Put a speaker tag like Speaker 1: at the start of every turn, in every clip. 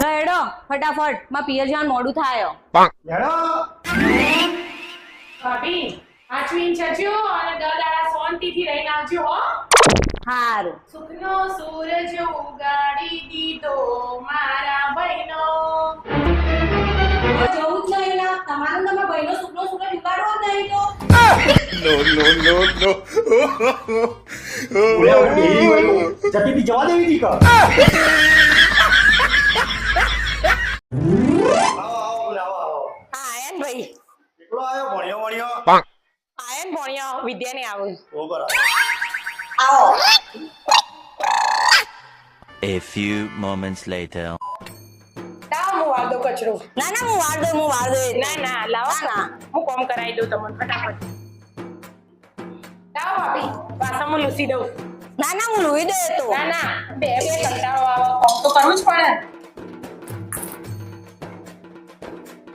Speaker 1: હેડો ફટાફટ. માં પિયર જાન મોડું થાય.
Speaker 2: હેડો.
Speaker 3: ભાભી આચવીન છજો અને દર દાડા શાંતિથી રહીને આવજો હો.
Speaker 1: હારું.
Speaker 3: સુખનો સૂરજ ઉગાડી દીધો મારા બહેનો.
Speaker 2: ઓલે ઓલે ડેરી વાળો જતી હતી જવા દેવી હતી કા આવો આવો બોલે આવો આવો
Speaker 1: આયન ભાઈ
Speaker 2: એકલો આવ્યો ભણ્યો ભણ્યો
Speaker 1: આયન ભણ્યા વિદ્યા ને આવું
Speaker 2: ઓ બરાબર
Speaker 1: આવો
Speaker 4: A few moments later.
Speaker 3: વાળ કચરો
Speaker 1: ના ના હું વાર દઉં હું વાર દઉં
Speaker 3: ના ના લાવો
Speaker 1: ના, ના.
Speaker 3: હું કોમ કરાવી દઉં તમને ફટાફટ લાવો ભાભી હું લૂસી દઉં.
Speaker 1: ના ના હું લોહી દઉં તો.
Speaker 3: ના ના. બે બે કંટાળો આવો. કોમ તો કરવું જ પડે.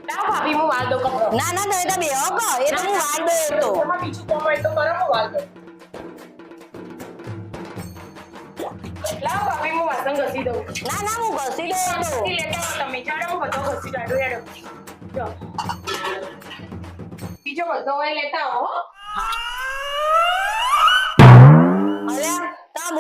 Speaker 3: લાવો ભાભી હું વાળ દઉં કપડો.
Speaker 1: ના ના તમે તો બેહો કહો. એ તો હું વાર દઉં તો.
Speaker 3: બીજું કોમ હોય તો કરો હું વાળ દઉં લાવો ભાભી હું વાસણ ઘસી દઉં.
Speaker 1: ના ના હું ઘસી દઉં તો.
Speaker 3: ઘસી લેતા તમે. ચાલો હું બધો ઘસી કાઢું હેડો. બીજો બધો હોય લેતા આવો હો.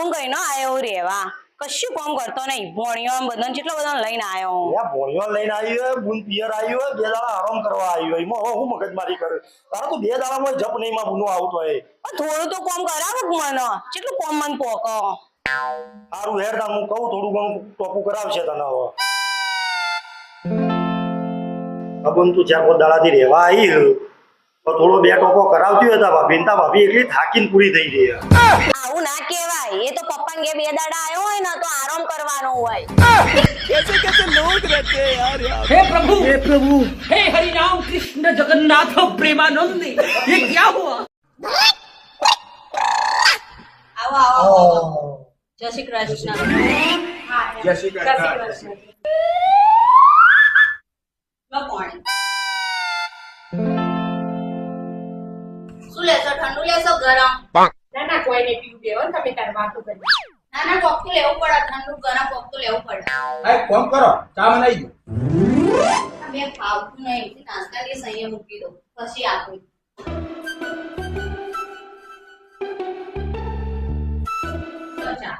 Speaker 1: હું કઈ રેવા કશું કોમ કરતો નહીં. ભણ્યો આમ બધાને જેટલો બધા લઈને આવ્યો
Speaker 2: યા ભણ્યો લઈને આવ્યો બુન પિયર આવ્યો બે દાડા આરામ કરવા આવ્યો એમાં હું મગજમારી કરે. તારા તો બે દાડામાં જપ નહીં માં બુનો આવતો એ
Speaker 1: થોડું તો કોમ કરાવો મને. કેટલું કોમ મન પોકો.
Speaker 2: સારું હેર હું કહું થોડું ઘણું ટોપું કરાવશે તને હવે. અબન તું ચાર પાંચ દાડાથી રહેવા આવી તો થોડો બે ટોપો કરાવતી હોય તા ભાભી તા ભાભી એકલી થાકીને પૂરી થઈ ગઈ
Speaker 1: ના કહેવાય એ તો પપ્પા કે બે દાડા આવ્યો હોય ને તો આરામ કરવાનો હોય
Speaker 5: हे प्रभु हे प्रभु हे हरि राम कृष्ण जगन्नाथ प्रेमानंद ये क्या हुआ
Speaker 1: આવો આવો જય શ્રી કૃષ્ણ
Speaker 2: જય શ્રી કૃષ્ણ.
Speaker 1: લો પાણી શું લેશો ઠંડુ લેશો ગરમ
Speaker 3: ના કોઈને પીવું દેવો તમે તાર વાતો કરી
Speaker 1: ના ના લેવું પડે ઠંડુ ગરમ કોકતું લેવું પડે.
Speaker 6: એક ફોન કરો ચા બનાવી દો.
Speaker 1: બે ફાવતું નહીં નાસ્તા કે સંયમ મૂકી દો પછી આપું. તો ચા.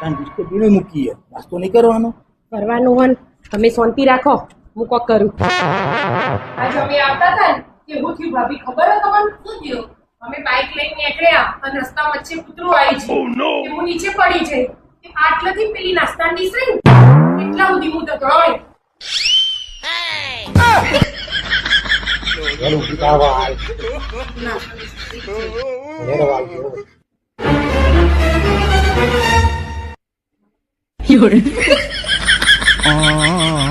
Speaker 6: કારણ બિસ્કુટ પીને મૂકીએ. નાસ્તો નહીં કરવાનો.
Speaker 3: કરવાનું હોય તમે શાંતિ રાખો હું કોક કરું. આજે અમે આવતા હતા ને કે હું થયું ભાભી ખબર હે તમને? શું થયું? અમે બાઇક લઈને નીકળ્યા અને રસ્તા વચ્ચે કૂતરું આવી છે કે હું નીચે પડી જઈ. કે આટલેથી પેલી નાસ્તાની નીસરી એટલા સુધી હું તો
Speaker 2: આય.
Speaker 5: oh.